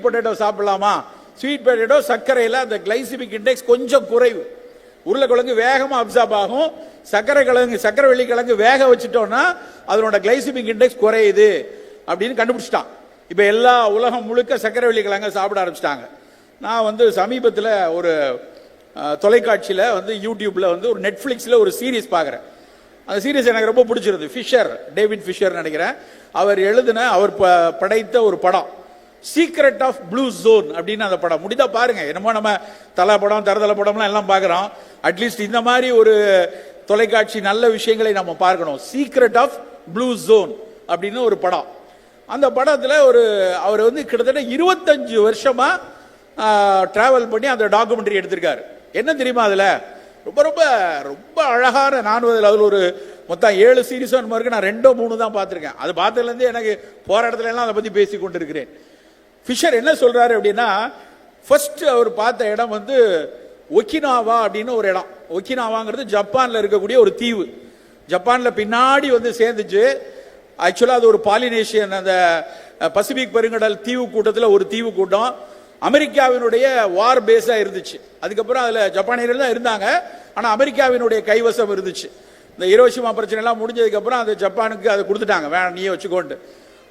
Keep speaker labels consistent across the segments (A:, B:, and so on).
A: Sweet potato சாப்பிடலாமா? Sweet potato சர்க்கரையில் அந்த கிளைசிமிக் இண்டெக்ஸ் கொஞ்சம் குறைவு. உருளைக்கிழங்கு வேகமாக அப்சார்ப் ஆகும். சர்க்கரை கிழங்கு சர்க்கரை வெள்ளி கிழங்கு வேக வச்சுட்டோம்னா அதனோட கிளைசிமிக் இண்டெக்ஸ் குறையுது அப்படின்னு கண்டுபிடிச்சிட்டான். இப்போ எல்லா உலகம் முழுக்க சர்க்கரை வெள்ளி கிழங்க சாப்பிட ஆரம்பிச்சிட்டாங்க. நான் வந்து சமீபத்தில் ஒரு தொலைக்காட்சியில் வந்து யூடியூப்பில் வந்து ஒரு நெட்ஃப்ளிக்ஸில் ஒரு சீரீஸ் பார்க்குறேன் அந்த சீரீஸ் எனக்கு ரொம்ப பிடிச்சிருது. ஃபிஷர் டேவிட் ஃபிஷர் நினைக்கிறேன். அவர் எழுதின அவர் ப- படைத்த ஒரு படம். சீக்ரெட் ஆஃப் ப்ளூ ஜோன் அப்படின்னு அந்த படம். முடிந்தா பாருங்க என்னமோ நம்ம தலை படம் தரதல படம்லாம் எல்லாம் பார்க்குறோம். அட்லீஸ்ட் இந்த மாதிரி ஒரு தொலைக்காட்சி நல்ல விஷயங்களை நம்ம பார்க்கணும். சீக்ரெட் ஆஃப் ப்ளூ ஜோன் அப்படின்னு ஒரு படம். அந்த படத்தில் ஒரு அவர் வந்து கிட்டத்தட்ட இருபத்தஞ்சு வருஷமாக ட்ராவல் பண்ணி அந்த டாக்குமெண்ட்ரி எடுத்திருக்காரு. என்ன தெரியுமா அதில்? ரொம்ப ரொம்ப ரொம்ப அழகான நான் அதில் அதில் ஒரு மொத்தம் ஏழு சீரிஸ் இருக்கு? நான் ரெண்டோ மூணு தான் பார்த்துருக்கேன். அது பார்த்ததுலேருந்து எனக்கு போராட்டத்துலலாம் அதை பற்றி பேசி கொண்டிருக்கிறேன் ஃபிஷர் என்ன சொல்கிறாரு அப்படின்னா ஃபர்ஸ்ட் அவர் பார்த்த இடம் வந்து ஒக்கினாவா அப்படின்னு ஒரு இடம். ஒக்கினாவாங்கிறது ஜப்பானில் இருக்கக்கூடிய ஒரு தீவு. ஜப்பானில் பின்னாடி வந்து சேர்ந்துச்சு. ஆக்சுவலாக அது ஒரு பாலினேஷியன் அந்த பசிபிக் பெருங்கடல் தீவு கூட்டத்தில் ஒரு தீவு கூட்டம். அமெரிக்காவினுடைய வார் பேஸாக இருந்துச்சு. அதுக்கப்புறம் அதில் ஜப்பானியர்கள் தான் இருந்தாங்க. ஆனால் அமெரிக்காவினுடைய கைவசம் இருந்துச்சு. இந்த ஹிரோஷிமா பிரச்சனைலாம் முடிஞ்சதுக்கப்புறம் அந்த ஜப்பானுக்கு அதை கொடுத்துட்டாங்க. வேணாம் நீயே வச்சுக்கோண்டு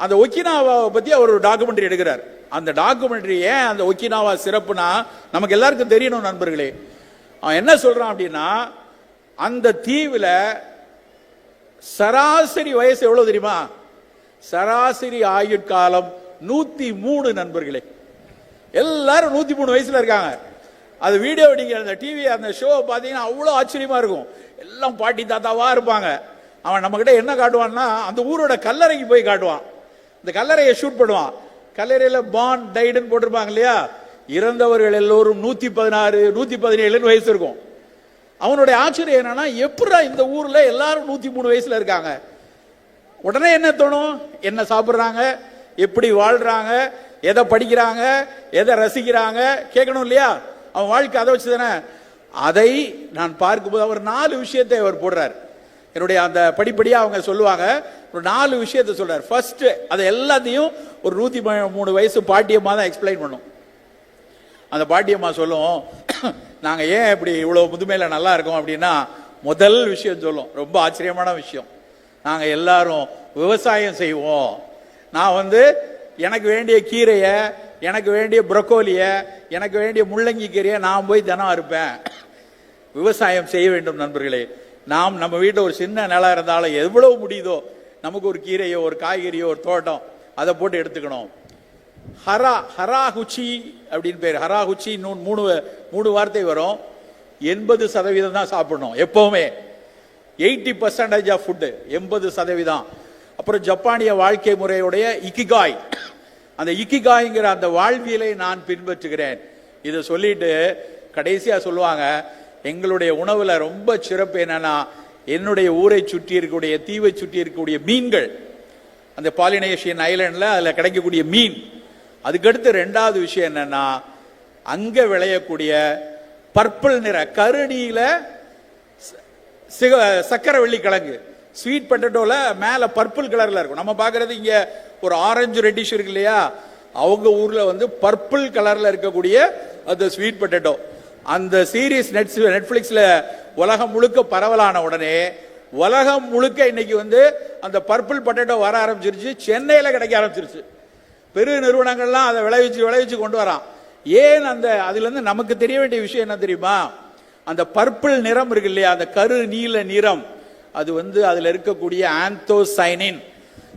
A: அந்த ஒக்கினாவாவை பத்தி அவர் ஒரு டாக்குமெண்ட்ரி எடுக்கிறார். அந்த டாக்குமெண்ட்ரி ஏன் அந்த ஒக்கினாவா சிறப்புனா நமக்கு எல்லாருக்கும் தெரியணும் நண்பர்களே. அவன் என்ன சொல்றான் அப்படின்னா அந்த தீவுல சராசரி வயசு எவ்வளவு தெரியுமா? சராசரி ஆயுட்காலம் நூத்தி மூணு நண்பர்களே. எல்லாரும் நூத்தி மூணு வயசுல இருக்காங்க. அது வீடியோ நீங்க அந்த டிவி அந்த ஷோ பாத்தீங்கன்னா அவ்வளோ ஆச்சரியமா இருக்கும். எல்லாம் பாட்டி தாத்தாவா இருப்பாங்க. அவன் நம்ம கிட்ட என்ன காட்டுவான்னா அந்த ஊரோட கல்லறைக்கு போய் காட்டுவான். இந்த கல்லறையை ஷூட் பண்ணுவான். கல்லறையில் பான் டைடுன்னு போட்டிருப்பாங்க இல்லையா? இறந்தவர்கள் எல்லோரும் நூற்றி பதினாறு நூற்றி பதினேழுன்னு வயசு இருக்கும். அவனுடைய ஆச்சரியம் என்னன்னா எப்படா இந்த ஊரில் எல்லாரும் நூற்றி மூணு வயசில் இருக்காங்க? உடனே என்ன தோணும்? என்ன சாப்பிட்றாங்க? எப்படி வாழ்கிறாங்க எதை படிக்கிறாங்க? எதை ரசிக்கிறாங்க? கேட்கணும் இல்லையா? அவன் வாழ்க்கை அதை வச்சு தானே அதை நான் பார்க்கும்போது அவர் நாலு விஷயத்தை அவர் போடுறார். என்னுடைய அந்த படிப்படியாக அவங்க சொல்லுவாங்க. ஒரு நாலு விஷயத்தை சொல்கிறார் ஃபர்ஸ்ட் அதை எல்லாத்தையும் ஒரு நூற்றி மூணு வயசு பாட்டியம்மா தான் எக்ஸ்பிளைன் பண்ணும். அந்த பாட்டியம்மா சொல்லும் நாங்கள் ஏன் இப்படி இவ்வளோ முதுமையில் நல்லா இருக்கோம்? அப்படின்னா முதல் விஷயம் சொல்லும். ரொம்ப ஆச்சரியமான விஷயம். நாங்கள் எல்லாரும் விவசாயம் செய்வோம். நான் வந்து எனக்கு வேண்டிய கீரையை எனக்கு வேண்டிய புரக்கோலியை எனக்கு வேண்டிய முள்ளங்கி கீரையை நான் போய் தினம் இருப்பேன் விவசாயம் செய்ய வேண்டும் நண்பர்களே. நாம் நம்ம வீட்டில் ஒரு சின்ன நிலம் இருந்தாலும் எவ்வளவு முடியுதோ நமக்கு ஒரு கீரையோ ஒரு காய்கறியோ ஒரு தோட்டம் அதை போட்டு எடுத்துக்கணும். ஹரா ஹராகுச்சி அப்படின்னு பேர். ஹராகுச்சி இன்னும் மூணு மூணு வார்த்தை வரும். எண்பது சதவீதம் தான் சாப்பிடணும் எப்பவுமே. எயிட்டி பர்சன்டேஜ் ஆஃப் ஃபுட்டு எண்பது சதவீதம். அப்புறம் ஜப்பானிய வாழ்க்கை முறையுடைய இக்கிகாய். அந்த இக்கிகாய்ங்கிற அந்த வாழ்வியலை நான் பின்பற்றுகிறேன். இதை சொல்லிட்டு கடைசியாக சொல்லுவாங்க எங்களுடைய உணவுல ரொம்ப சிறப்பு என்னன்னா என்னுடைய ஊரை சுற்றி இருக்கக்கூடிய தீவை சுற்றி இருக்கக்கூடிய மீன்கள். அந்த பாலினேஷியன் ஐலண்ட்ல அதுல கிடைக்கக்கூடிய மீன். அதுக்கடுத்து ரெண்டாவது விஷயம் என்னன்னா அங்க விளையக்கூடிய பர்பிள் நிற கருணியில சிக சக்கரை வெள்ளி கிழங்கு ஸ்வீட் பொட்டேட்டோல மேல பர்பிள் கலர்ல இருக்கும். நம்ம பார்க்கிறது இங்க ஒரு ஆரஞ்சு ரெட்டிஷ் இருக்கு இல்லையா? அவங்க ஊர்ல வந்து பர்பிள் கலர்ல இருக்கக்கூடிய அந்த ஸ்வீட் பொட்டேட்டோ. அந்த சீரிஸ் நெட் நெட்ஃப்ளிக்ஸில் உலகம் முழுக்க பரவலான உடனே உலகம் முழுக்க இன்னைக்கு வந்து அந்த பர்பிள் பொட்டேட்டோ வர ஆரம்பிச்சிருச்சு சென்னையில் கிடைக்க ஆரம்பிச்சிருச்சு. பெரு நிறுவனங்கள்லாம் அதை விளைவிச்சு விளைவிச்சு கொண்டு வரான். ஏன் அந்த அதுலேருந்து நமக்கு தெரிய வேண்டிய விஷயம் என்ன தெரியுமா? அந்த பர்பிள் நிறம் இருக்கு இல்லையா? அந்த கரு நீல நிறம். அது வந்து அதில் இருக்கக்கூடிய ஆந்தோசைனின்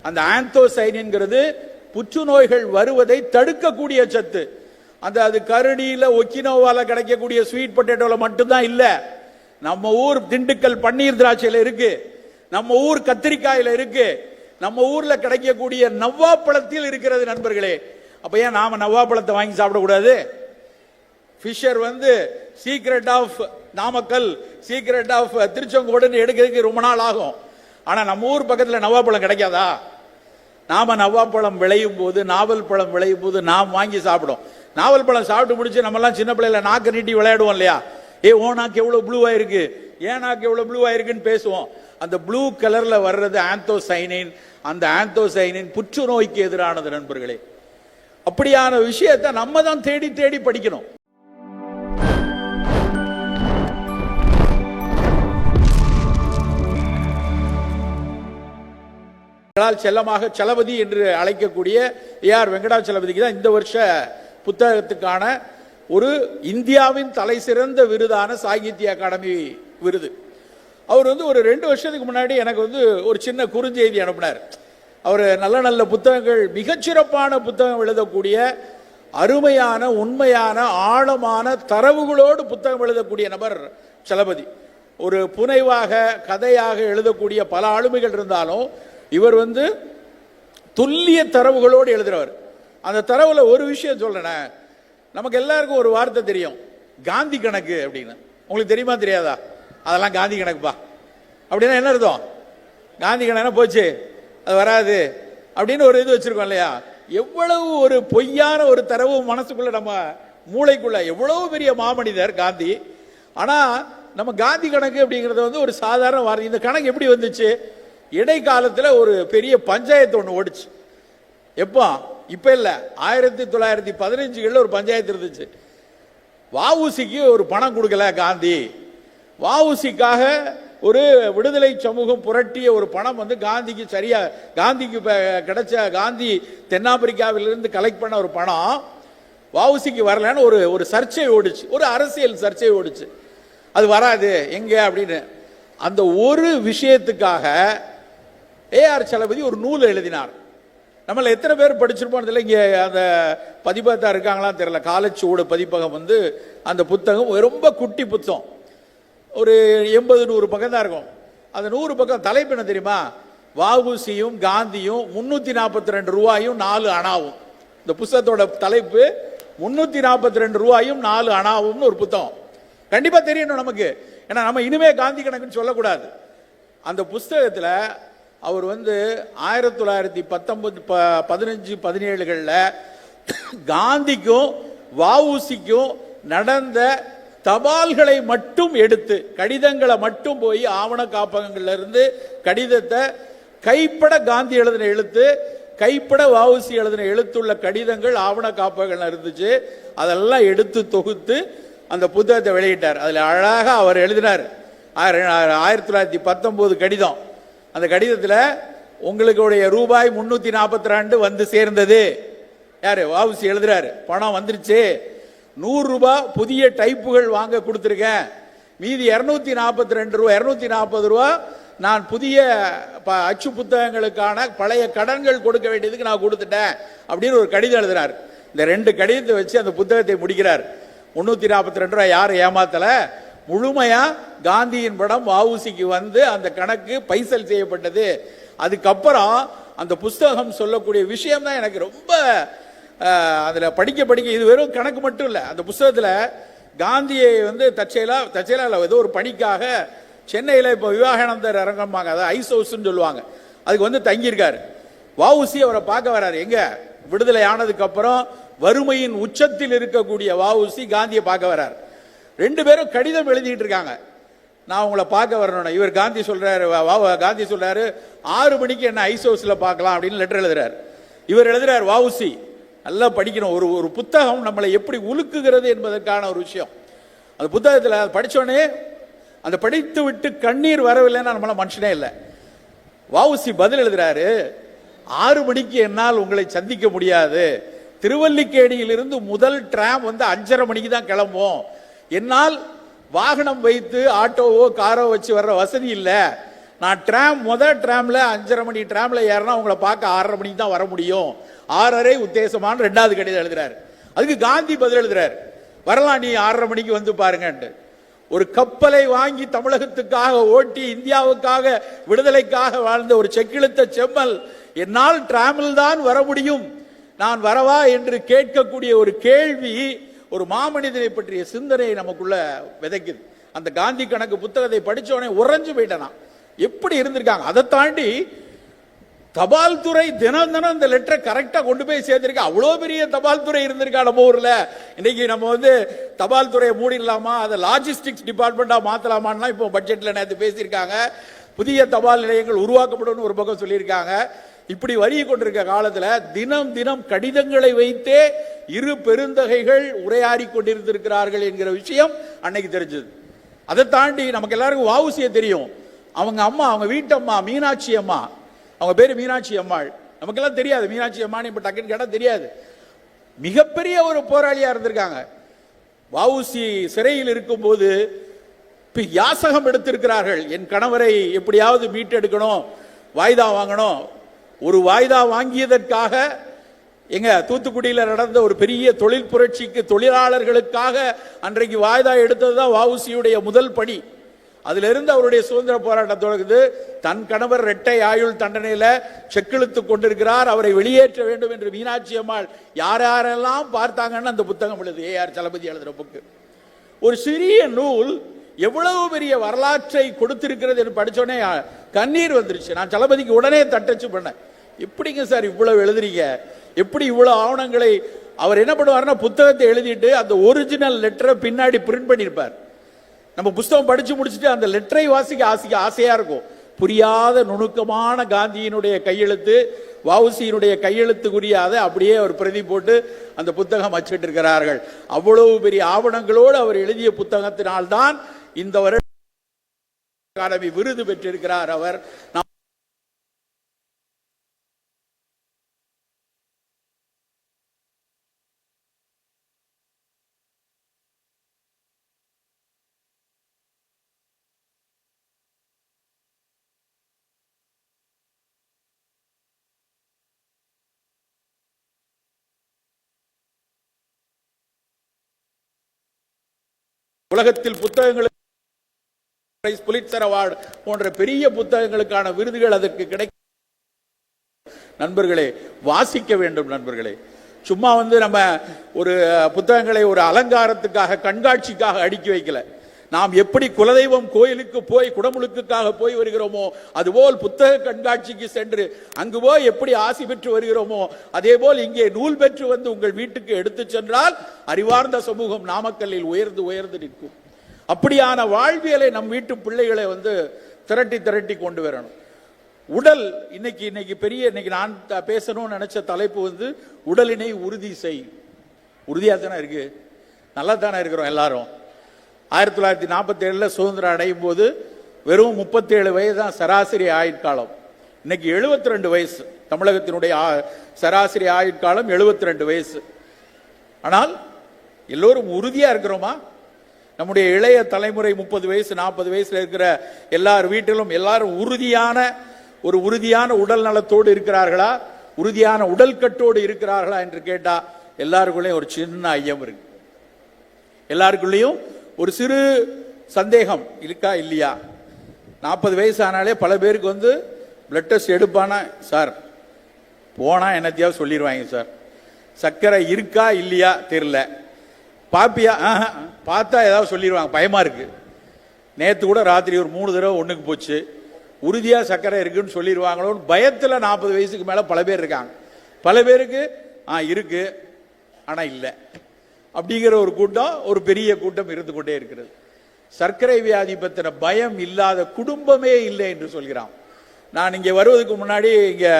A: அந்த ஆந்தோசைனின்ங்கிறது புற்றுநோய்கள் வருவதை தடுக்கக்கூடிய சத்து. அந்த அது கருடியில் ஒக்கினோவால கிடைக்கக்கூடிய ஸ்வீட் பொட்டேட்டோவில் மட்டும்தான் இல்லை. நம்ம ஊர் திண்டுக்கல் பன்னீர் திராட்சையில் இருக்குது நம்ம ஊர் கத்திரிக்காயில் இருக்குது நம்ம ஊரில் கிடைக்கக்கூடிய நவ்வாப்பழத்தில் இருக்கிறது நண்பர்களே. அப்போ ஏன் நாம் நவ்வாப்பழத்தை வாங்கி சாப்பிடக்கூடாது? ஃபிஷர் வந்து secret of Namakkal secret of திருச்செங்கோடுன்னு எடுக்கிறதுக்கு ரொம்ப நாள் ஆகும். ஆனால் நம்ம ஊர் பக்கத்தில் நவாப்பழம் கிடைக்காதா? நாம நவ்வாப்பழம் விளையும் போது நாவல் பழம் விளையும் போது நாம் வாங்கி சாப்பிடும். நாவல் பழம் சாப்பிட்டு முடிச்சு நம்மலாம் சின்ன பிள்ளைல நாக்கு நீட்டி விளையாடுவோம் இல்லையா? ஏ ஓ நாக்கு எவ்வளோ ப்ளூ இருக்கு ஏன் நாக்கு எவ்வளோ ப்ளூ இருக்குன்னு பேசுவோம். அந்த ப்ளூ கலரில் வர்றது ஆந்தோசைனின் அந்த ஆந்தோசைனின் புற்றுநோய்க்கு எதிரானது நண்பர்களே. அப்படியான விஷயத்தை நம்ம தான் தேடி தேடி படிக்கணும். செல்லமாக சலபதி என்று அழைக்கக்கூடிய ஏஆர் வெங்கடாச்சலபதிக்கு தான் இந்த வருஷ புத்தகத்துக்கான ஒரு இந்தியாவின் தலை சிறந்த விருதான சாகித்ய அகாடமி விருது. அவர் வந்து ஒரு ரெண்டு வருஷத்துக்கு முன்னாடி எனக்கு வந்து ஒரு சின்ன குறுஞ்செய்தி அனுப்பினார். அவர் நல்ல நல்ல புத்தகங்கள் மிகச்சிறப்பான புத்தகம் எழுதக்கூடிய அருமையான உண்மையான ஆழமான தரவுகளோடு புத்தகம் எழுதக்கூடிய நபர் சலபதி ஒரு புனைவாக கதையாக எழுதக்கூடிய பல ஆளுமைகள் இருந்தாலும் இவர் வந்து துல்லிய தரவுகளோடு எழுதுகிறவர் அந்த தரவில் ஒரு விஷயம் சொல்கிறேன் நமக்கு எல்லாருக்கும் ஒரு வார்த்தை தெரியும். காந்தி கணக்கு அப்படின்னு. உங்களுக்கு தெரியுமா தெரியாதா? அதெல்லாம் காந்தி கணக்குப்பா. அப்படின்னா என்ன அர்த்தம்? காந்தி கணக்கு போச்சு. அது வராது. அப்படின்னு ஒரு இது வச்சுருக்கோம் இல்லையா? எவ்வளவு ஒரு பொய்யான ஒரு தரவு மனசுக்குள்ளே நம்ம மூளைக்குள்ளே எவ்வளவு பெரிய மாமனிதர் காந்தி. ஆனால் நம்ம காந்தி கணக்கு அப்படிங்கிறது வந்து ஒரு சாதாரண வார்த்தை. இந்த கணக்கு எப்படி வந்துச்சு? இடைக்காலத்தில் ஒரு பெரிய பஞ்சாயத்து ஒன்று ஓடிச்சு. எப்போ? இப்போ இல்லை. ஆயிரத்தி தொள்ளாயிரத்தி பதினஞ்சுகளில் ஒரு பஞ்சாயத்து இருந்துச்சு. வாவுசிக்கு ஒரு பணம் கொடுக்கல காந்தி. வாவுசிக்காக ஒரு விடுதலை சமூகம் புரட்டிய ஒரு பணம் வந்து காந்திக்கு சரியா காந்திக்கு கிடைச்ச காந்தி தென்னாப்பிரிக்காவிலிருந்து கலெக்ட் பண்ண ஒரு பணம் வாவுசிக்கு வரலன்னு ஒரு ஒரு சர்ச்சை ஓடுச்சு. ஒரு அரசியல் சர்ச்சை ஓடுச்சு. அது வராது. எங்க அப்படின்னு. அந்த ஒரு விஷயத்துக்காக ஏஆர் சலபதி ஒரு நூல் எழுதினார். நம்மள எத்தனை பேர் படிச்சிருப்போம் தெரியல. இங்கே அந்த பதிப்பகத்தா இருக்காங்களா தெரியல. காலச்சுவடு பதிப்பகம் வந்து அந்த புத்தகம் ரொம்ப குட்டி புத்தகம். ஒரு எண்பது நூறு பக்கம் தான் இருக்கும். அந்த நூறு பக்கம் தலைப்பு என்ன தெரியுமா? வாகுசியும் காந்தியும் முந்நூற்றி நாற்பத்தி ரெண்டு ரூபாயும் நாலு அணாவும். இந்த புத்தகத்தோட தலைப்பு முன்னூற்றி நாற்பத்தி ரெண்டு ரூபாயும் நாலு அணாவும்னு ஒரு புத்தகம். கண்டிப்பாக தெரியணும் நமக்கு. ஏன்னா நம்ம இனிமே காந்தி கணக்குன்னு சொல்லக்கூடாது. அந்த புஸ்தகத்தில் அவர் வந்து ஆயிரத்தி தொள்ளாயிரத்தி பத்தொன்பது ப பதினஞ்சு பதினேழுகளில் காந்திக்கும் வஉசிக்கும் நடந்த தபால்களை மட்டும் எடுத்து கடிதங்களை மட்டும் போய் ஆவண காப்பகங்கள்ல இருந்து கடிதத்தை கைப்பட காந்தி எழுதின எழுத்து கைப்பட வஉசி எழுதின எழுத்துள்ள கடிதங்கள் ஆவண காப்பகங்கள் இருந்துச்சு. அதெல்லாம் எடுத்து தொகுத்து அந்த புத்தகத்தை வெளியிட்டார். அதில் அழகாக அவர் எழுதினார். ஆயிரத்தி தொள்ளாயிரத்தி பத்தொன்பது கடிதம். அந்த கடிதத்தில் உங்களுடைய ரூபாய் முன்னூற்றி நாற்பத்தி ரெண்டு வந்து சேர்ந்தது. யார்? வாவுசி எழுதுறாரு. பணம் வந்துருச்சு. நூறு ரூபாய் புதிய டைப்புகள் வாங்க கொடுத்துருக்கேன். மீதி இரநூத்தி நாற்பத்தி ரெண்டு ரூபா இரநூத்தி நாற்பது ரூபா நான் புதிய ப- அச்சு புத்தகங்களுக்கான பழைய கடன்கள் கொடுக்க வேண்டியதுக்கு நான் கொடுத்துட்டேன் அப்படின்னு ஒரு கடிதம் எழுதுறாரு. இந்த ரெண்டு கடிதத்தை வச்சு அந்த புத்தகத்தை முடிக்கிறார். முன்னூற்றி நாற்பத்தி ரெண்டு ரூபா யாரும் ஏமாத்தலை. முழுமையா காந்தியின் படம் வஉசிக்கு வந்து அந்த கணக்கு பைசல் செய்யப்பட்டது. அதுக்கப்புறம் அந்த புஸ்தகம் சொல்லக்கூடிய விஷயம் தான் எனக்கு ரொம்ப அதில் படிக்க படிக்க இது வெறும் கணக்கு மட்டும் இல்லை. அந்த புஸ்தகத்தில் காந்தியை வந்து தற்செயலா தற்செயலா இல்லை ஏதோ ஒரு பணிக்காக சென்னையில் இப்போ விவேகானந்தர் அரங்கம்பாங்க அதாவது ஐஸ் ஹவுஸ்ன்னு சொல்லுவாங்க. அதுக்கு வந்து தங்கியிருக்காரு. வவுசி அவரை பார்க்க வராரு. எங்க? விடுதலை ஆனதுக்கு அப்புறம் வறுமையின் உச்சத்தில் இருக்கக்கூடிய வவுசி காந்தியை பார்க்க வரார். ரெண்டு பேரும் கடிதம் எழுதிக்கிட்டு இருக்காங்க. நான் உங்களை பார்க்க வரணும் இவர் காந்தி சொல்றாரு வா- வா- காந்தி சொல்றாரு ஆறு மணிக்கு என்ன ஐஸ் ஹவுஸில் பார்க்கலாம் அப்படின்னு லெட்டர் எழுதுறாரு. இவர் எழுதுறாரு வஉசி நல்லா படிக்கணும். ஒரு ஒரு புத்தகம் நம்மளை எப்படி உலுக்குகிறது என்பதற்கான ஒரு விஷயம். அந்த புத்தகத்தில் படித்தோடனே அந்த படித்து விட்டு கண்ணீர் வரவில்லைன்னா நம்மளால் மனுஷனே இல்லை. வஉசி பதில் எழுதுறாரு ஆறு மணிக்கு என்னால் உங்களை சந்திக்க முடியாது. திருவல்லிக்கேணியிலிருந்து முதல் டிராம் வந்து அஞ்சரை மணிக்கு தான் கிளம்பும் என்னால் வாகனம் வைத்து ஆட்டோவோ காரோ வச்சு வர்ற வசதி இல்லை. நான் ட்ராம் முதல் ட்ராமில் அஞ்சரை மணி ட்ராமில் ஏறினா உங்களை பார்க்க ஆறரை மணிக்கு தான் வர முடியும். ஆறரை உத்தேசமான ரெண்டாவது கடிதம் எழுதுறாரு. அதுக்கு காந்தி பதில் எழுதுறாரு. வரலாம் நீ ஆறரை மணிக்கு வந்து பாருங்கன்ட்டு. ஒரு கப்பலை வாங்கி தமிழகத்துக்காக ஓட்டி இந்தியாவுக்காக விடுதலைக்காக வாழ்ந்த ஒரு செக்கிழுத்த செம்மல் என்னால் டிராமில் தான் வர முடியும். நான் வரவா என்று கேட்கக்கூடிய ஒரு கேள்வி ஒரு மாமனிதனை பற்றிய சிந்தனையை நமக்குள்ள விதைக்குது. அந்த காந்தி கணக்கு புத்தகத்தை படிச்ச உறைஞ்சு போயிட்டேன்? எப்படி இருந்திருக்காங்க? அதை தாண்டி தபால் துறை தினம் தினம் இந்த லெட்டரை கரெக்டாக கொண்டு போய் சேர்த்திருக்க? அவ்வளோ பெரிய தபால் துறை இருந்திருக்கா நம்ம ஊரில்? இன்னைக்கு நம்ம வந்து தபால் துறையை மூடிடலாமா? அதை லாஜிஸ்டிக்ஸ் டிபார்ட்மெண்ட்டாக மாற்றலாமான்லாம் இப்போ பட்ஜெட்டில் நேற்று பேசியிருக்காங்க. புதிய தபால் நிலையங்கள் உருவாக்கப்படும் ஒரு பக்கம் சொல்லியிருக்காங்க. இப்படி வரி கொண்டிருக்க காலத்தில் தினம் தினம் கடிதங்களை வைத்தே இரு பெருந்தகைகள் உரையாடி கொண்டிருந்திருக்கிறார்கள் என்கிற விஷயம் அன்னைக்கு தெரிஞ்சது. அதை தாண்டி நமக்கு எல்லாருக்கும் வாவுசிய தெரியும். அவங்க அம்மா அவங்க வீட்டம்மா மீனாட்சி அம்மா. அவங்க பேர் மீனாட்சி அம்மாள். நமக்கெல்லாம் தெரியாது மீனாட்சி அம்மான்னு இப்போ டக்குன்னு கேட்டால் தெரியாது. மிகப்பெரிய ஒரு போராளியாக இருந்திருக்காங்க. வவுசி சிறையில் இருக்கும்போது இப்போ யாசகம் எடுத்திருக்கிறார்கள். என் கணவரை எப்படியாவது மீட்டெடுக்கணும் வாய்தா வாங்கணும் ஒரு வாய்தா வாங்கியதற்காக எங்க தூத்துக்குடியில் நடந்த ஒரு பெரிய தொழில் புரட்சிக்கு தொழிலாளர்களுக்காக அன்றைக்கு வாய்தா எடுத்தது தான் வவுசியுடைய முதல் பணி. அதிலிருந்து அவருடைய சுதந்திர போராட்டம் தொடங்குது. தன் கணவர் இரட்டை ஆயுள் தண்டனையில் செக்கிழுத்து கொண்டிருக்கிறார். அவரை வெளியேற்ற வேண்டும் என்று மீனாட்சி அம்மாள் யார் யாரெல்லாம் பார்த்தாங்கன்னு அந்த புத்தகம் எழுது ஏஆர் தளபதி எழுதுகிற புக்கு. ஒரு சிறிய நூல் எவ்வளவு பெரிய வரலாற்றை கொடுத்திருக்கிறது என்று படித்தோடனே கண்ணீர் வந்துருச்சு. நான் தளபதிக்கு உடனே தட்டச்சு பண்ணேன். எப்படிங்க சார் இவ்வளவு எழுதுறீங்க? எப்படி இவ்வளவு ஆவணங்களை அவர் என்ன பண்ணுவார்னா புத்தகத்தை எழுதிட்டு அந்த ஒரிஜினல் லெட்டரை பின்னாடி பிரிண்ட் பண்ணியிருப்பார். நம்ம புஸ்தகம் படிச்சு முடிச்சுட்டு அந்த லெட்டரை வாசிக்க ஆசிக்க ஆசையா இருக்கும். புரியாத நுணுக்கமான காந்தியினுடைய கையெழுத்து வவுசியினுடைய கையெழுத்துக்குரிய அதை அப்படியே அவர் பிரதி போட்டு அந்த புத்தகம் அச்சிட்டு இருக்கிறார்கள். அவ்வளவு பெரிய ஆவணங்களோடு அவர் எழுதிய புத்தகத்தினால்தான் இந்த வருட அகாடமி விருது பெற்றிருக்கிறார் அவர். உலகத்தில் புத்தகங்களுக்கு புலித்தர் அவார்டு போன்ற பெரிய புத்தகங்களுக்கான விருதுகள் அதற்கு கிடைக்கும் நண்பர்களே வாசிக்க வேண்டும் நண்பர்களே. சும்மா வந்து நம்ம ஒரு புத்தகங்களை ஒரு அலங்காரத்துக்காக கண்காட்சிக்காக அடுக்கி வைக்கல. நாம் எப்படி குலதெய்வம் கோயிலுக்கு போய் குடமுழுக்குக்காக போய் வருகிறோமோ அதுபோல் புத்தக கண்காட்சிக்கு சென்று அங்கு போய் எப்படி ஆசி பெற்று வருகிறோமோ அதே போல் இங்கே நூல் பெற்று வந்து உங்கள் வீட்டுக்கு எடுத்து சென்றால் அறிவார்ந்த சமூகம் நாமக்கல்லில் உயர்ந்து உயர்ந்து நிற்கும். அப்படியான வாழ்வியலை நம் வீட்டு பிள்ளைகளை வந்து திரட்டி திரட்டி கொண்டு வரணும். உடல் இன்னைக்கு இன்னைக்கு பெரிய இன்னைக்கு நான் பேசணும்னு நினைச்ச தலைப்பு வந்து உடலினை உறுதி செய். உறுதியாக தானே இருக்கு? நல்லா தானே இருக்கிறோம் எல்லாரும்? ஆயிரத்தி தொள்ளாயிரத்தி நாற்பத்தி சுதந்திரம் அடையும் போது வெறும் முப்பத்தி ஏழு வயது தான் சராசரி ஆயுட்காலம். இன்னைக்கு எழுபத்தி ரெண்டு வயசு. தமிழகத்தினுடைய சராசரி ஆயுட்காலம் எழுபத்தி ரெண்டு வயசு. ஆனால் எல்லோரும் உறுதியாக இருக்கிறோமா? நம்முடைய இளைய தலைமுறை முப்பது வயசு நாற்பது வயசில் இருக்கிற எல்லார் வீட்டிலும் எல்லாரும் உறுதியான ஒரு உறுதியான உடல் நலத்தோடு இருக்கிறார்களா? உறுதியான உடல் கட்டோடு இருக்கிறார்களா என்று கேட்டால் எல்லாருக்குள்ளேயும் ஒரு சின்ன ஐயம் இருக்கு. எல்லாருக்குள்ளேயும் ஒரு சிறு சந்தேகம் இருக்கா இல்லையா? நாற்பது வயசு ஆனாலே பல பேருக்கு வந்து பிளட் டெஸ்ட் எடுப்பானா? சார் போனால் என்னத்தையாவது சொல்லிடுவாங்க சார். சர்க்கரை இருக்கா இல்லையா? தெரில பாப்பியா பார்த்தா ஏதாவது சொல்லிடுவாங்க பயமாக இருக்குது நேற்று கூட ராத்திரி ஒரு மூணு தடவை ஒன்றுக்கு போச்சு. உறுதியாக சர்க்கரை இருக்குன்னு சொல்லிடுவாங்களோன்னு பயத்தில் நாற்பது வயசுக்கு மேலே பல பேர் இருக்காங்க. பல பேருக்கு ஆ இருக்குது ஆனால் இல்லை. அப்படிங்கிற ஒரு கூட்டம் ஒரு பெரிய கூட்டம் இருந்து கொண்டே இருக்கிறது. சர்க்கரை வியாதி பற்றின பயம் இல்லாத குடும்பமே இல்லை என்று சொல்கிறான். நான் இங்கே வருவதற்கு முன்னாடி இங்கே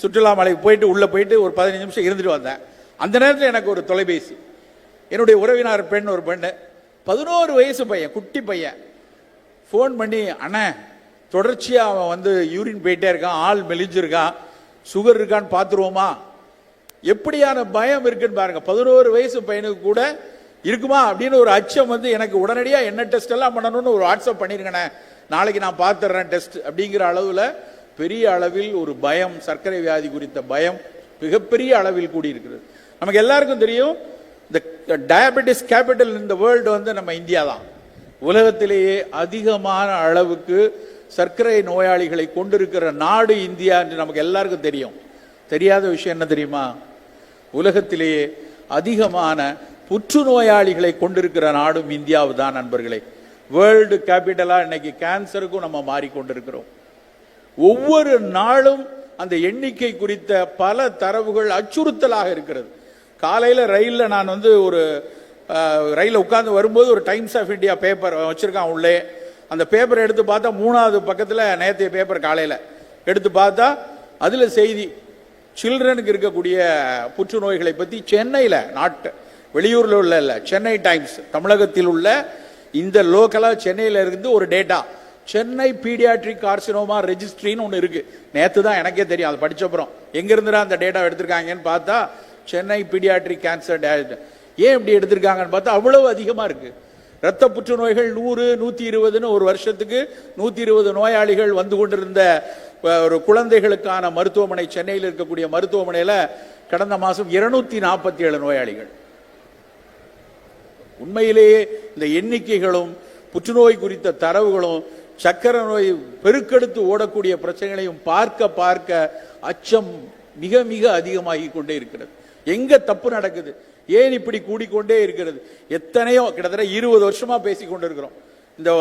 A: சுற்றுலா மலைக்கு போயிட்டு உள்ளே போயிட்டு ஒரு பதினஞ்சு நிமிஷம் இருந்துட்டு வந்தேன். அந்த நேரத்தில் எனக்கு ஒரு தொலைபேசி. என்னுடைய உறவினார் பெண் ஒரு பெண்ணு பதினோரு வயசு பையன் குட்டி பையன். ஃபோன் பண்ணி அண்ணே தொடர்ச்சியாக அவன் வந்து யூரின் போயிட்டே இருக்கான் ஆள் மெலிஞ்சிருக்கான் சுகர் இருக்கான்னு பார்த்துருவோமா? எப்படியான பயம் இருக்குன்னு பாருங்க. பதினோரு வயசு பையனுக்கு கூட இருக்குமா அப்படின்னு ஒரு அச்சம் வந்து எனக்கு உடனடியாக என்ன டெஸ்ட் எல்லாம் பண்ணணும்னு ஒரு வாட்ஸ்அப் பண்ணிருக்கேனே. நாளைக்கு நான் பார்த்துடுறேன் டெஸ்ட் அப்படிங்கிற அளவில் பெரிய அளவில் ஒரு பயம் சர்க்கரை வியாதி குறித்த பயம் மிகப்பெரிய அளவில் கூடி இருக்கிறது நமக்கு எல்லாருக்கும் தெரியும் இந்த டயபெட்டிஸ் கேபிட்டல் இந்த வேர்ல்டு வந்து நம்ம இந்தியா தான். உலகத்திலேயே அதிகமான அளவுக்கு சர்க்கரை நோயாளிகளை கொண்டிருக்கிற நாடு இந்தியா என்று நமக்கு எல்லாருக்கும் தெரியும். தெரியாத விஷயம் என்ன தெரியுமா? உலகத்திலேயே அதிகமான புற்றுநோயாளிகளை கொண்டிருக்கிற நாடும் இந்தியாவு தான் நண்பர்களே வேர்ல்டு கேபிட்டலாக இன்னைக்கு கேன்சருக்கும் நம்ம மாறிக்கொண்டிருக்கிறோம். ஒவ்வொரு நாளும் அந்த எண்ணிக்கை குறித்த பல தரவுகள் அச்சுறுத்தலாக இருக்கிறது. காலையில் ரயிலில் நான் வந்து ஒரு ரயிலில் உட்காந்து வரும்போது ஒரு டைம்ஸ் ஆஃப் இந்தியா பேப்பர் வச்சுருக்கான் உள்ளே. அந்த பேப்பரை எடுத்து பார்த்தா மூணாவது பக்கத்தில் நேற்றைய பேப்பர் காலையில். எடுத்து பார்த்தா அதில் செய்தி சில்ட்ரனுக்கு இருக்கக்கூடிய புற்றுநோய்களை பற்றி சென்னையில் நாட்டு வெளியூரில் உள்ள இல்லை சென்னை டைம்ஸ் தமிழகத்தில் உள்ள இந்த லோக்கலாக சென்னையில் இருந்து ஒரு டேட்டா. சென்னை பீடியாட்ரிக் கார்சினோமா ரெஜிஸ்ட்ரின்னு ஒன்று இருக்குது நேற்று தான் எனக்கே தெரியும் அது படித்தப்புறம் எங்கேருந்துடா அந்த டேட்டா எடுத்திருக்காங்கன்னு பார்த்தா சென்னை பீடியாட்ரிக் கேன்சர் ஏன் இப்படி எடுத்திருக்காங்கன்னு பார்த்தா அவ்வளவு அதிகமாக இருக்குது இரத்த புற்றுநோய்கள் நூறு நூற்றி இருபதுன்னு ஒரு வருஷத்துக்கு நூற்றி இருபது நோயாளிகள் வந்து கொண்டிருந்த ஒரு குழந்தைகளுக்கான மருத்துவமனை சென்னையில் இருக்கக்கூடிய மருத்துவமனையில் கடந்த மாதம் இருநூத்தி நாற்பத்தி ஏழு நோயாளிகள். உண்மையிலேயே இந்த எண்ணிக்கைகளும் புற்றுநோய் குறித்த தரவுகளும் சக்கர நோய் பெருக்கெடுத்து ஓடக்கூடிய பிரச்சனைகளையும் பார்க்க பார்க்க அச்சம் மிக மிக அதிகமாகி கொண்டே இருக்கிறது. எங்க தப்பு நடக்குது? ஏன் இப்படி கூடிக்கொண்டே இருக்கிறது? எத்தனையோ கிட்டத்தட்ட இருபது வருஷமா பேசி கொண்டிருக்கிறோம். இந்த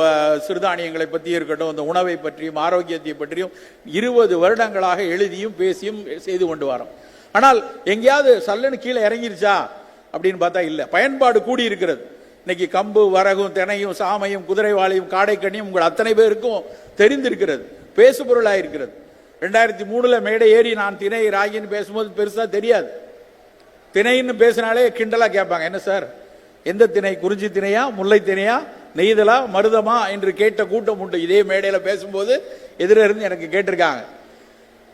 A: சிறுதானியங்களை பற்றி இருக்கட்டும் இந்த உணவை பற்றியும் ஆரோக்கியத்தை பற்றியும் இருபது வருடங்களாக எழுதியும் பேசியும் செய்து கொண்டு வரோம். ஆனால் எங்கேயாவது சல்லுன்னு கீழே இறங்கிருச்சா? அப்படின்னு பார்த்தா இல்லை. பயன்பாடு கூடி இருக்கிறது. இன்னைக்கு கம்பு வரகும் தினையும் சாமையும் குதிரைவாளியும் காடைக்கண்ணியும் உங்கள் அத்தனை பேருக்கும் தெரிந்திருக்கிறது. பேசு பொருளாக இருக்கிறது ரெண்டாயிரத்தி மூணில் மேடை ஏறி நான் திணை ராகின்னு பேசும்போது பெருசாக தெரியாது. திணைன்னு பேசினாலே கிண்டலாக கேட்பாங்க. என்ன சார்? எந்த திணை? குறிஞ்சி திணையா? முல்லை திணையா? நெய்தலா? மருதமா? என்று கேட்ட கூட்டம் உண்டு. இதே மேடையில் பேசும்போது எதிர இருந்து எனக்கு கேட்டிருக்காங்க.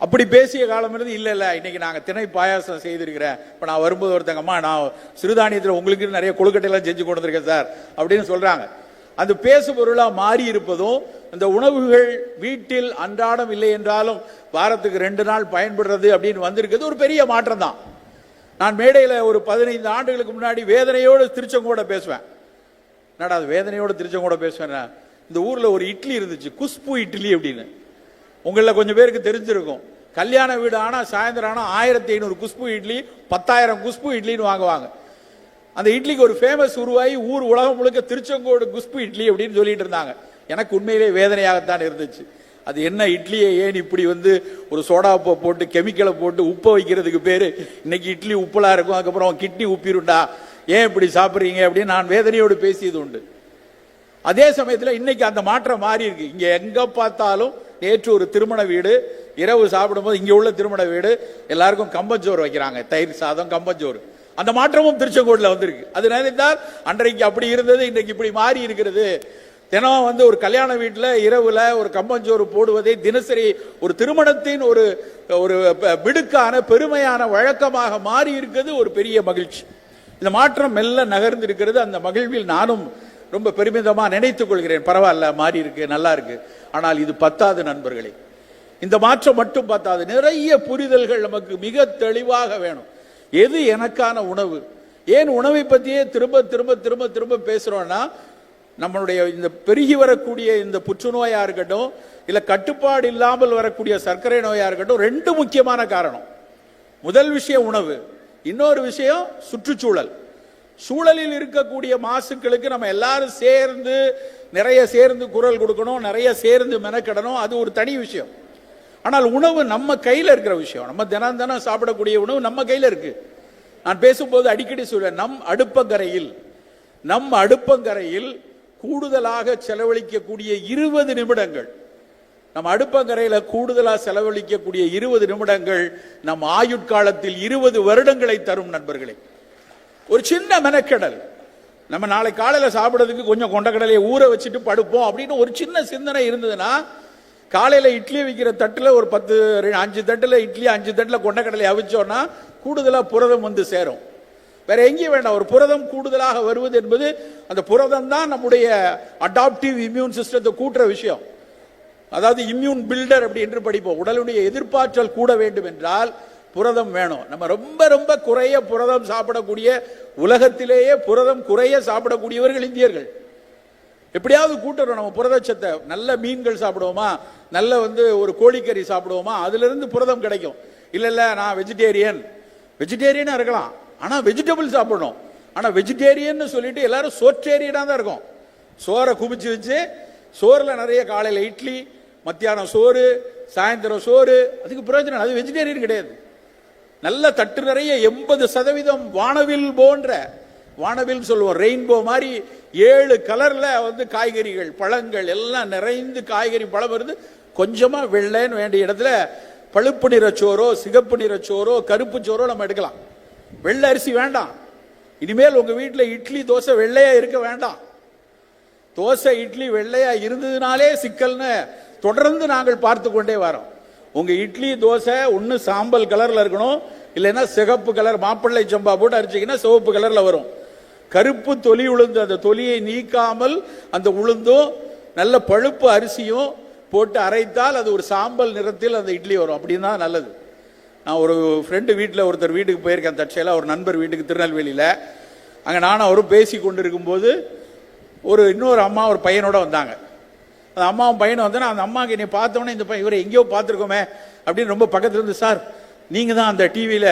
A: அப்படி பேசிய காலம் இருந்து இல்லை இல்லை இன்னைக்கு நாங்கள் திணை பாயாசம் செய்திருக்கிறேன். இப்போ நான் வரும்போது ஒருத்தங்கம்மா நான் சிறுதானியத்தில் உங்களுக்கு நிறைய கொழுக்கட்டையெல்லாம் செஞ்சு கொண்டு வந்திருக்கேன் சார் அப்படின்னு சொல்கிறாங்க அந்த பேசு பொருளாக மாறி இருப்பதும் இந்த உணவுகள் வீட்டில் அன்றாடம் இல்லை என்றாலும் வாரத்துக்கு ரெண்டு நாள் பயன்படுறது அப்படின்னு வந்திருக்கிறது ஒரு பெரிய மாற்றம் தான் நான் மேடையில் ஒரு பதினைந்து ஆண்டுகளுக்கு முன்னாடி வேதனையோடு திருச்செங்கோட பேசுவேன். என்னடா அது வேதனையோடு திருச்செங்கோட பேசுவேன் இந்த ஊரில் ஒரு இட்லி இருந்துச்சு குஷ்பு இட்லி அப்படின்னு. உங்களில் கொஞ்சம் பேருக்கு தெரிஞ்சிருக்கும். கல்யாண வீடு ஆனால் சாயந்தரம் ஆனால் ஆயிரத்தி ஐநூறு குஷ்பு இட்லி பத்தாயிரம் குஷ்பு இட்லின்னு வாங்குவாங்க. அந்த இட்லிக்கு ஒரு ஃபேமஸ் உருவாகி ஊர் உலகம் முழுக்க திருச்செங்கோடு குஷ்பு இட்லி அப்படின்னு சொல்லிட்டு இருந்தாங்க. எனக்கு உண்மையிலே வேதனையாகத்தான் இருந்துச்சு. அது என்ன இட்லியை ஏன் இப்படி வந்து ஒரு சோடா உப்பை போட்டு கெமிக்கலை போட்டு உப்பை வைக்கிறதுக்கு பேர்? இன்னைக்கு இட்லி உப்பலாக இருக்கும் அதுக்கப்புறம் கிட்னி உப்பிருண்டா ஏன் இப்படி சாப்பிட்றீங்க அப்படின்னு நான் வேதனையோடு பேசியது உண்டு. அதே சமயத்தில் இன்னைக்கு அந்த மாற்றம் மாறி இருக்கு. இங்கே எங்கே பார்த்தாலும் நேற்று ஒரு திருமண வீடு இரவு சாப்பிடும்போது இங்கே உள்ள திருமண வீடு எல்லாருக்கும் கம்பஞ்சோறு வைக்கிறாங்க. தயிர் சாதம் கம்பஞ்சோறு. அந்த மாற்றமும் திருச்செங்கோடில் வந்திருக்கு. அது நினைத்தால் அன்றைக்கு அப்படி இருந்தது இன்னைக்கு இப்படி மாறி இருக்கிறது. தினம் வந்து ஒரு கல்யாண வீட்டில் இரவில் ஒரு கம்பஞ்சோறு போடுவதை தினசரி ஒரு திருமணத்தின் ஒரு ஒரு விடுக்கான பெருமையான வழக்கமாக மாறி இருக்கிறது ஒரு பெரிய மகிழ்ச்சி. இந்த மாற்றம் மெல்ல நகர்ந்து இருக்கிறது அந்த மகிழ்வில் நானும் ரொம்ப பெருமிதமாக நினைத்துக் கொள்கிறேன். பரவாயில்ல மாறி இருக்கு நல்லா இருக்கு. ஆனால் இது பத்தாது நண்பர்களே. இந்த மாற்றம் மட்டும் பத்தாது. நிறைய புரிதல்கள் நமக்கு மிக தெளிவாக வேணும். எது எனக்கான உணவு? ஏன் உணவை பற்றியே திரும்ப திரும்ப திரும்ப திரும்ப பேசுகிறோன்னா நம்மளுடைய இந்த பெருகி வரக்கூடிய இந்த புற்றுநோயாக இருக்கட்டும் இல்லை கட்டுப்பாடு இல்லாமல் வரக்கூடிய சர்க்கரை நோயாக இருக்கட்டும் ரெண்டு முக்கியமான காரணம். முதல் விஷயம் உணவு. இன்னொரு விஷயம் சுற்றுச்சூழல். சூழலில் இருக்கக்கூடிய மாசுக்களுக்கு நம்ம எல்லாரும் சேர்ந்து நிறைய சேர்ந்து குரல் கொடுக்கணும் நிறைய சேர்ந்து மெனக்கிடணும் அது ஒரு தனி விஷயம். ஆனால் உணவு நம்ம கையில் இருக்கிற விஷயம். நம்ம தினம் தினம் சாப்பிடக்கூடிய உணவு நம்ம கையில் இருக்கு. நான் பேசும்போது அடிக்கடி சொல்வேன் நம் அடுப்பங்கரையில் நம் அடுப்பங்கரையில் கூடுதலாக செலவழிக்கக்கூடிய இருபது நிமிடங்கள். நம்ம அடுப்பங்கரையில் கூடுதலாக செலவழிக்கக்கூடிய இருபது நிமிடங்கள் நம் ஆயுட்காலத்தில் இருபது வருடங்களை தரும் நண்பர்களே. ஒரு சின்ன மெனக்கெடல். நம்ம நாளை காலையில் சாப்பிட்றதுக்கு கொஞ்சம் கொண்டக்கடலையை ஊற வச்சுட்டு படுப்போம் அப்படின்னு ஒரு சின்ன சிந்தனை இருந்ததுன்னா காலையில் இட்லி வைக்கிற தட்டில் ஒரு பத்து அஞ்சு தட்டில் இட்லி அஞ்சு தட்டில் கொண்டக்கடலை அவிச்சோன்னா கூடுதலாக புரதம் வந்து சேரும். வேற எங்கேயும் வேண்டாம். ஒரு புரதம் கூடுதலாக வருவது என்பது அந்த புரதம் தான் நம்முடைய அடாப்டிவ் இம்யூன் சிஸ்டத்தை கூட்டுற விஷயம். அதாவது இம்யூன் பில்டர் அப்படி என்று படிப்போம். உடலுடைய எதிர்ப்பாற்றல் கூட வேண்டும் என்றால் புரதம் வேணும். நம்ம ரொம்ப ரொம்ப குறைய புரதம் சாப்பிடக்கூடிய உலகத்திலேயே புரதம் குறைய சாப்பிடக்கூடியவர்கள் இந்தியர்கள். எப்படியாவது கூட்டுறோம். நம்ம புரதச்சத்தை நல்ல மீன்கள் சாப்பிடுவோமா? நல்ல வந்து ஒரு கோழிக்கறி சாப்பிடுவோமா? அதுலேருந்து புரதம் கிடைக்கும். இல்லை இல்லை நான் வெஜிடேரியன் வெஜிடேரியனாக இருக்கலாம். ஆனால் வெஜிடபிள் சாப்பிடணும். ஆனால் வெஜிடேரியன் சொல்லிட்டு எல்லாரும் சோற்றேரியனாக தான் இருக்கும். சோறை குமிச்சு வச்சு சோறில் நிறைய காலையில் இட்லி மத்தியானம் சோறு சாயந்தரம் சோறு அதுக்கு பிரயோஜனம் அது வெஜிடேரியன் கிடையாது. நல்ல தட்டு நிறைய எண்பது சதவீதம் வானவில் போன்ற வானவில் சொல்லுவோம் ரெயின்போ மாதிரி ஏழு கலரில் வந்து காய்கறிகள் பழங்கள் எல்லாம் நிறைந்து காய்கறி பழம் இருந்து கொஞ்சமாக வெள்ளைன்னு வேண்டிய இடத்துல பழுப்பு நிற சோறோ சிகப்பு நிற சோறோ கருப்பு சோறோ நம்ம எடுக்கலாம். வெள்ளை அரிசி வேண்டாம். இனிமேல் உங்க வீட்டில் இட்லி தோசை வெள்ளையாக இருக்க வேண்டாம். தோசை இட்லி வெள்ளையா இருந்ததுனாலே சிக்கல்னு தொடர்ந்து நாங்கள் பார்த்து கொண்டே வரோம். உங்க இட்லி தோசை ஒன்று சாம்பல் கலர்ல இருக்கணும். இல்லைன்னா சிகப்பு கலர் மாப்பிள்ளை சம்பா போட்டு அரிச்சிங்கன்னா சிவப்பு கலர்ல வரும். கருப்பு தொலி உளுந்து அந்த தொலியை நீக்காமல் அந்த உளுந்தும் நல்ல பழுப்பு அரிசியும் போட்டு அரைத்தால் அது ஒரு சாம்பல் நிறத்தில் அந்த இட்லி வரும். அப்படின்னு தான் நல்லது. நான் ஒரு ஃப்ரெண்டு வீட்டில் ஒருத்தர் வீட்டுக்கு போயிருக்கேன் தற்செயலாக ஒரு நண்பர் வீட்டுக்கு திருநெல்வேலியில். அங்கே நானும் அவரும் பேசி கொண்டு இருக்கும்போது ஒரு இன்னொரு அம்மா ஒரு பையனோட வந்தாங்க. அந்த அம்மாவும் பையனும் வந்தோன்னா அந்த அம்மாவுக்கு என்னை பார்த்தோன்னே இந்த பையன் இவரை எங்கேயோ பார்த்துருக்கோமே அப்படின்னு ரொம்ப பக்கத்தில் இருந்து சார் நீங்கள் தான் அந்த டிவியில்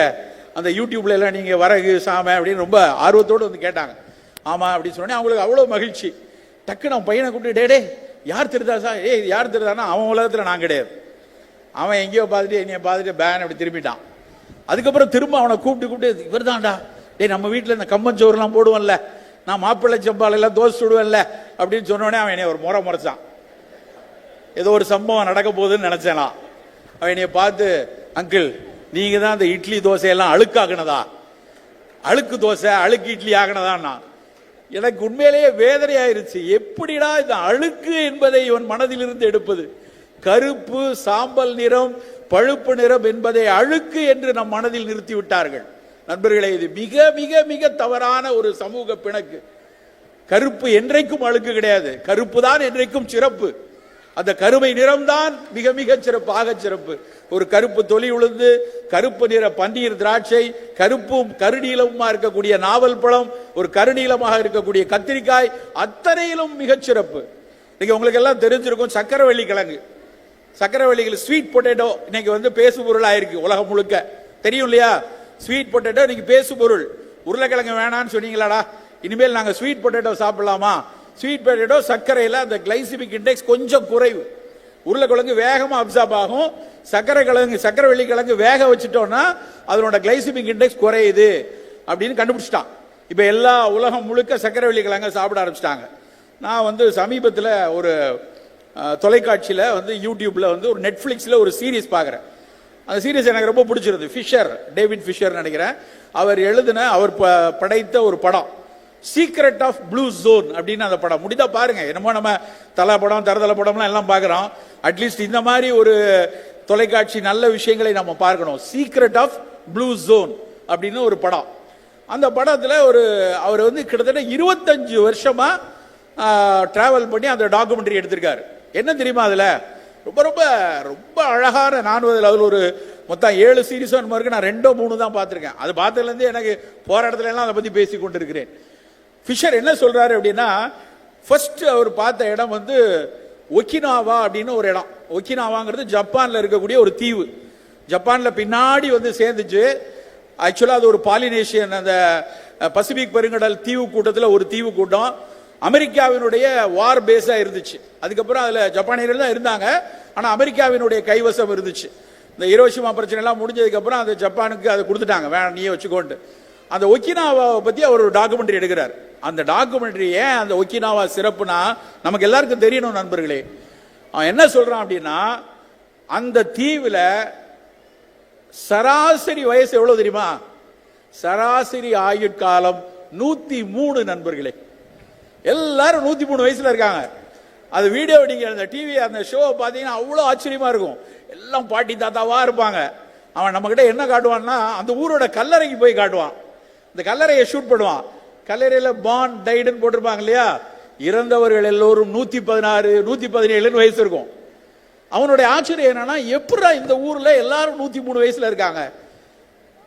A: அந்த யூடியூப்ல எல்லாம் நீங்கள் வரகு சாம அப்படின்னு ரொம்ப ஆர்வத்தோடு வந்து கேட்டாங்க. ஆமாம் அப்படின்னு சொன்னேன் அவங்களுக்கு அவ்வளோ மகிழ்ச்சி. டக்குன்னு அவன் பையனை கூப்பிட்டு டே டே யார் திருதா சார்? ஏய் யார் திருதானா அவன் உலகத்தில் நான் கிடையாது. அவன் எங்கேயோ பார்த்துட்டு என்னைய பார்த்துட்டு பேன் அப்படி திரும்பிட்டான். அதுக்கப்புறம் திரும்ப அவனை கூப்பிட்டு கூப்பிட்டு இவர் தான்டா டேய் நம்ம வீட்டில் இந்த கம்பஞ்சோறுலாம் போடுவோம்ல. நான் மாப்பிள்ளை செம்பாலெல்லாம் தோசை சுடுவேன்ல அப்படின்னு சொன்னோடனே அவன் என்னை ஒரு முறை முறைச்சான். ஏதோ ஒரு சம்பவம் நடக்க போகுதுன்னு நினச்சேனா. அவன் என்னைய பார்த்து அங்கிள் நீங்கள் தான் அந்த இட்லி தோசையெல்லாம் அழுக்காக்குனதா? அழுக்கு தோசை அழுக்கு இட்லி ஆகினதான்னா எனக்கு உண்மையிலேயே வேதனையாயிருச்சு. எப்படிடா இந்த அழுக்கு என்பதை இவன் மனதிலிருந்து எடுப்பது? கருப்பு சாம்பல் நிறம் பழுப்பு நிறம் என்பதை அழுக்கு என்று நம் மனதில் நிறுத்திவிட்டார்கள். நண்பர்களே இது மிக மிக மிக தவறான ஒரு சமூக பிணக்கு. கருப்பு என்றைக்கும் அழுக்கு கிடையாது. கருப்பு தான் என்றைக்கும் சிறப்பு. அந்த கருமை நிறம்தான் மிக மிக சிறப்பு சிறப்பு. ஒரு கருப்பு தொலி உளுந்து கருப்பு நிற பன்னீர் திராட்சை கருப்பும் கருநீலமுமா இருக்கக்கூடிய நாவல் பழம் ஒரு கருநீலமாக இருக்கக்கூடிய கத்திரிக்காய் அத்தனையிலும் மிகச் சிறப்பு. இன்னைக்கு உங்களுக்கு எல்லாம் தெரிஞ்சிருக்கும் சக்கரவள்ளி கிழங்கு. சக்கரவள்ளிகள் ஸ்வீட் பொட்டேட்டோ இன்னைக்கு வந்து பேசு பொருள் ஆயிருக்கு உலகம் முழுக்க. தெரியும் இல்லையா? ஸ்வீட் பொட்டேட்டோ இன்னைக்கு பேசு பொருள் உருளைக்கிழங்கு வேணான்னு சொன்னீங்களாடா. இனிமேல் நாங்கள் ஸ்வீட் பொட்டேட்டோ சாப்பிடலாமா? ஸ்வீட் பொட்டேட்டோ சர்க்கரையில் அந்த கிளைசிமிக் இண்டெக்ஸ் கொஞ்சம் குறைவு. உருளைக்கிழங்கு வேகமாக அப்சார்ப் ஆகும். சர்க்கரை கிழங்கு சக்கரவள்ளி கிழங்கு வேக வச்சுட்டோம்னா அதனோட கிளைசிமிக் இண்டெக்ஸ் குறையுது அப்படின்னு கண்டுபிடிச்சிட்டான். இப்போ எல்லா உலகம் முழுக்க சக்கரவள்ளி கிழங்க சாப்பிட ஆரம்பிச்சிட்டாங்க. நான் வந்து சமீபத்தில் ஒரு தொலைக்காட்சியில் வந்து யூடியூப்பில் வந்து ஒரு நெட்ஃப்ளிக்ஸில் ஒரு சீரீஸ் பார்க்குறேன் அந்த சீரீஸ் எனக்கு ரொம்ப பிடிச்சிருது. ஃபிஷர் டேவிட் ஃபிஷர் நினைக்கிறேன். அவர் எழுதின அவர் ப- படைத்த ஒரு படம். சீக்ரெட் ஆஃப் ப்ளூ ஜோன் அப்படின்னு அந்த படம். முடிந்தா பாருங்க. என்னமோ நம்ம தலை படம் தரதலை படம்லாம் எல்லாம் பார்க்குறோம் அட்லீஸ்ட் இந்த மாதிரி ஒரு தொலைக்காட்சி நல்ல விஷயங்களை நம்ம பார்க்கணும். சீக்ரெட் ஆஃப் ப்ளூ ஜோன் அப்படின்னு ஒரு படம். அந்த படத்தில் ஒரு அவர் வந்து கிட்டத்தட்ட இருபத்தஞ்சு வருஷமாக ட்ராவல் பண்ணி அந்த டாக்குமெண்ட்ரி எடுத்திருக்காரு. என்ன தெரியுமா அதில்? ரொம்ப ரொம்ப ரொம்ப அழகான நான் அதில் அதில் ஒரு மொத்தம் ஏழு சீரிஸோ என்னமோ நான் ரெண்டோ மூணு தான் பார்த்துருக்கேன். அது பார்த்ததுலேருந்து எனக்கு போகிற இடத்துல எல்லாம் அதை பற்றி பேசி கொண்டிருக்கிறேன். ஃபிஷர் என்ன சொல்கிறாரு அப்படின்னா ஃபர்ஸ்ட் அவர் பார்த்த இடம் வந்து ஒக்கினாவா அப்படின்னு ஒரு இடம். ஒக்கினாவாங்கிறது ஜப்பானில் இருக்கக்கூடிய ஒரு தீவு. ஜப்பானில் பின்னாடி வந்து சேர்ந்துச்சு. ஆக்சுவலாக அது ஒரு பாலினேஷியன் அந்த பசிபிக் பெருங்கடல் தீவு கூட்டத்தில் ஒரு தீவு கூட்டம். அமெரிக்காவினுடைய வார் பேஸா இருந்துச்சு. அதுக்கப்புறம் அதுல ஜப்பானியர்கள் தான் இருந்தாங்க. ஆனா அமெரிக்காவினுடைய கைவசம் இருந்துச்சு. இந்த ஹிரோஷிமா பிரச்சனை எல்லாம் முடிஞ்சதுக்கு அப்புறம் அந்த ஜப்பானுக்கு அதை கொடுத்துட்டாங்க. வேணாம் நீயே வச்சுக்கோண்டு அந்த ஒக்கினாவாவை பத்தி அவர் ஒரு டாக்குமெண்ட்ரி எடுக்கிறார். அந்த டாக்குமெண்ட்ரி ஏன் அந்த ஒக்கினாவா சிறப்புனா நமக்கு எல்லாருக்கும் தெரியணும் நண்பர்களே. அவன் என்ன சொல்றான் அப்படின்னா அந்த தீவுல சராசரி வயசு எவ்வளவு தெரியுமா? சராசரி ஆயுட்காலம் நூத்தி மூணு நண்பர்களே. எல்லாரும் நூத்தி மூணு வயசுல இருக்காங்க. அது வீடியோ நீங்க அந்த டிவி அந்த ஷோ பார்த்தீங்கன்னா அவ்வளோ ஆச்சரியமா இருக்கும். எல்லாம் பாட்டி தாத்தாவா இருப்பாங்க. அவன் நம்ம கிட்ட என்ன காட்டுவான்னா அந்த ஊரோட கல்லறைக்கு போய் காட்டுவான். இந்த கல்லறையை ஷூட் பண்ணுவான். கல்லறையில பான் டைடுன்னு போட்டிருப்பாங்க இல்லையா? இறந்தவர்கள் எல்லோரும் நூத்தி பதினாறு நூத்தி பதினேழுன்னு வயசு இருக்கும். அவனுடைய ஆச்சரியம் என்னன்னா எப்படா இந்த ஊர்ல எல்லாரும் நூத்தி மூணு வயசுல இருக்காங்க?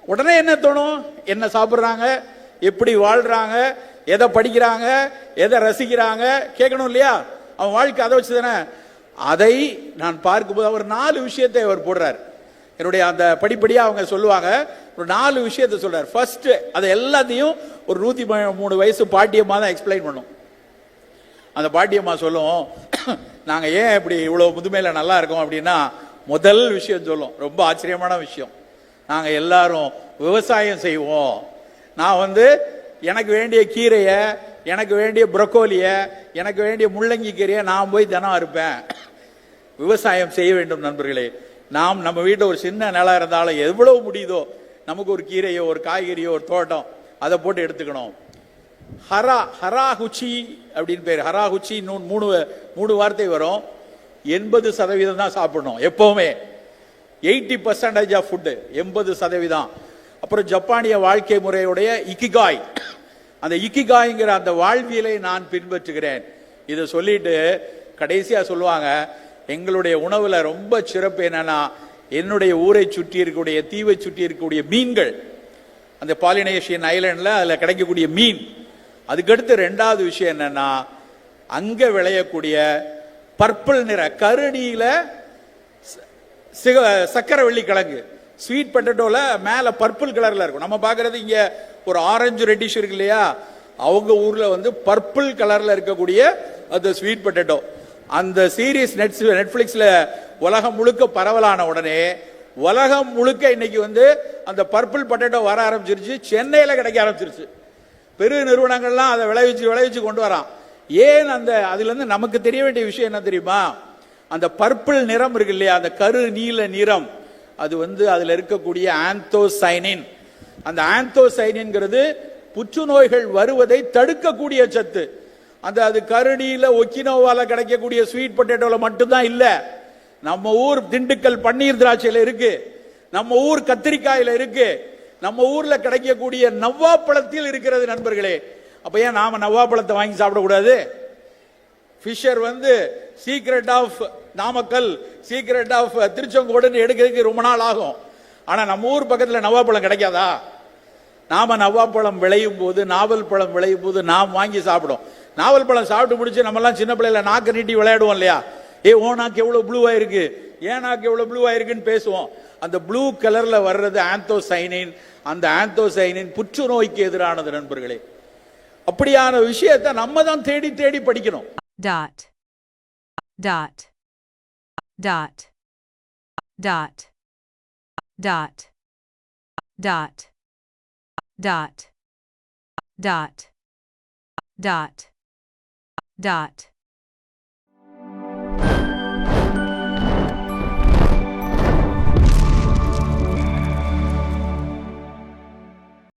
A: உடனே என்ன தோணும்? என்ன சாப்பிட்றாங்க? எப்படி வாழ்றாங்க? எதை படிக்கிறாங்க எதை ரசிக்கிறாங்க கேட்கணும் இல்லையா? அவன் வாழ்க்கை அதை வச்சு தானே. அதை நான் பார்க்கும்போது அவர் நாலு விஷயத்தை அவர் போடுறார். என்னுடைய அந்த படிப்படியாக அவங்க சொல்லுவாங்க ஒரு நாலு விஷயத்தை சொல்றார். ஃபர்ஸ்ட் அதை எல்லாத்தையும் ஒரு நூற்றி மூணு வயசு பாட்டியம்மா தான் எக்ஸ்பிளைன் பண்ணும். அந்த பாட்டியம்மா சொல்லும் நாங்கள் ஏன் இப்படி இவ்வளோ முதுமையில் நல்லா இருக்கோம் அப்படின்னா முதல் விஷயம் சொல்லும். ரொம்ப ஆச்சரியமான விஷயம். நாங்கள் எல்லாரும் விவசாயம் செய்வோம். நான் வந்து எனக்கு வேண்டிய கீரையை எனக்கு வேண்டிய புரக்கோலியை எனக்கு வேண்டிய முள்ளங்கி கீரையை நான் போய் தினம் இருப்பேன் விவசாயம் செய்ய வேண்டும் நண்பர்களே. நாம் நம்ம வீட்டில் ஒரு சின்ன நிலம் இருந்தாலும் எவ்வளவு முடியுதோ நமக்கு ஒரு கீரையோ ஒரு காய்கறியோ ஒரு தோட்டம் அதை போட்டு எடுத்துக்கணும். ஹரா ஹராகுச்சி அப்படின்னு பேர். ஹராகுச்சி இன்னும் மூணு மூணு வார்த்தை வரும். எண்பது சதவீதம் தான் சாப்பிடணும் எப்பவுமே. எயிட்டி பர்சன்டேஜ் ஆஃப் ஃபுட்டு எண்பது சதவீதம். அப்புறம் ஜப்பானிய வாழ்க்கை முறையுடைய இக்கிகாய். அந்த இக்கிகாய்ங்கிற அந்த வாழ்வியலை நான் பின்பற்றுகிறேன். இதை சொல்லிட்டு கடைசியாக சொல்லுவாங்க எங்களுடைய உணவில் ரொம்ப சிறப்பு என்னன்னா என்னுடைய ஊரை சுற்றி இருக்கக்கூடிய தீவை சுற்றி இருக்கக்கூடிய மீன்கள். அந்த பாலினேஷியன் ஐலண்டில் அதில் கிடைக்கக்கூடிய மீன். அதுக்கடுத்து ரெண்டாவது விஷயம் என்னன்னா அங்கே விளையக்கூடிய பர்பிள் நிற கருணியில் சிக சக்கரை வெள்ளி கிழங்கு. ஸ்வீட் பொட்டேட்டோல மேலே பர்பிள் கலரில் இருக்கும். நம்ம பார்க்கறது இங்கே ஒரு ஆரஞ்சு ரெட்டிஷ் இருக்கு இல்லையா? அவங்க ஊரில் வந்து பர்பிள் கலரில் இருக்கக்கூடிய அந்த ஸ்வீட் பொட்டேட்டோ அந்த சீரீஸ் நெட் நெட்ஃப்ளிக்ஸில் உலகம் முழுக்க பரவலான உடனே உலகம் முழுக்க இன்னைக்கு வந்து அந்த பர்பிள் பொட்டேட்டோ வர ஆரம்பிச்சிருச்சு. சென்னையில் கிடைக்க ஆரம்பிச்சிருச்சு. பெரு நிறுவனங்கள்லாம் அதை விளைவிச்சு விளைவிச்சு கொண்டு வரான். ஏன் அந்த அதுலேருந்து நமக்கு தெரிய வேண்டிய விஷயம் என்ன தெரியுமா? அந்த பர்பிள் நிறம் இருக்கு இல்லையா? அந்த கரு நீல நிறம். அது வந்து அதில் இருக்கக்கூடிய ஆந்தோசைனின். அந்த ஆந்தோசைனின்ங்கிறது புற்றுநோய்கள் வருவதை தடுக்கக்கூடிய சத்து. அந்த அது கருணியில் ஒக்கினோவால் கிடைக்கக்கூடிய ஸ்வீட் பொட்டேட்டோவில் மட்டும்தான் இல்லை. நம்ம ஊர் திண்டுக்கல் பன்னீர் திராட்சையில் இருக்கு. நம்ம ஊர் கத்திரிக்காயில் இருக்கு. நம்ம ஊரில் கிடைக்கக்கூடிய நவ்வாப்பழத்தில் இருக்கிறது நண்பர்களே. அப்போ ஏன் நாம் நவ்வாப்பழத்தை வாங்கி சாப்பிடக்கூடாது? ஃபிஷர் வந்து secret of Namakkal secret of திருச்செங்கோடுன்னு எடுக்கிறதுக்கு ரொம்ப நாள் ஆகும். ஆனால் நம்ம ஊர் பக்கத்தில் நவாப்பழம் கிடைக்காதா? நாம நவாப்பழம் விளையும் போது நாவல் பழம் விளையும் போது நாம் வாங்கி சாப்பிடும். நாவல் பழம் சாப்பிட்டு முடிச்சு நம்மலாம் சின்ன பிள்ளையில நாக்கு நீட்டி விளையாடுவோம் இல்லையா? ஏ ஓ நாக்கு எவ்வளோ ப்ளூவா இருக்கு ஏன் நாக்கு எவ்வளவு ப்ளூவா இருக்குன்னு பேசுவோம். அந்த ப்ளூ கலரில் வர்றது ஆந்தோசைனின் அந்த ஆந்தோசைனின் புற்றுநோய்க்கு எதிரானது நண்பர்களே. அப்படியான விஷயத்தை நம்ம தான் தேடி தேடி படிக்கணும்.
B: Dot dot dot dot dot dot dot dot dot dot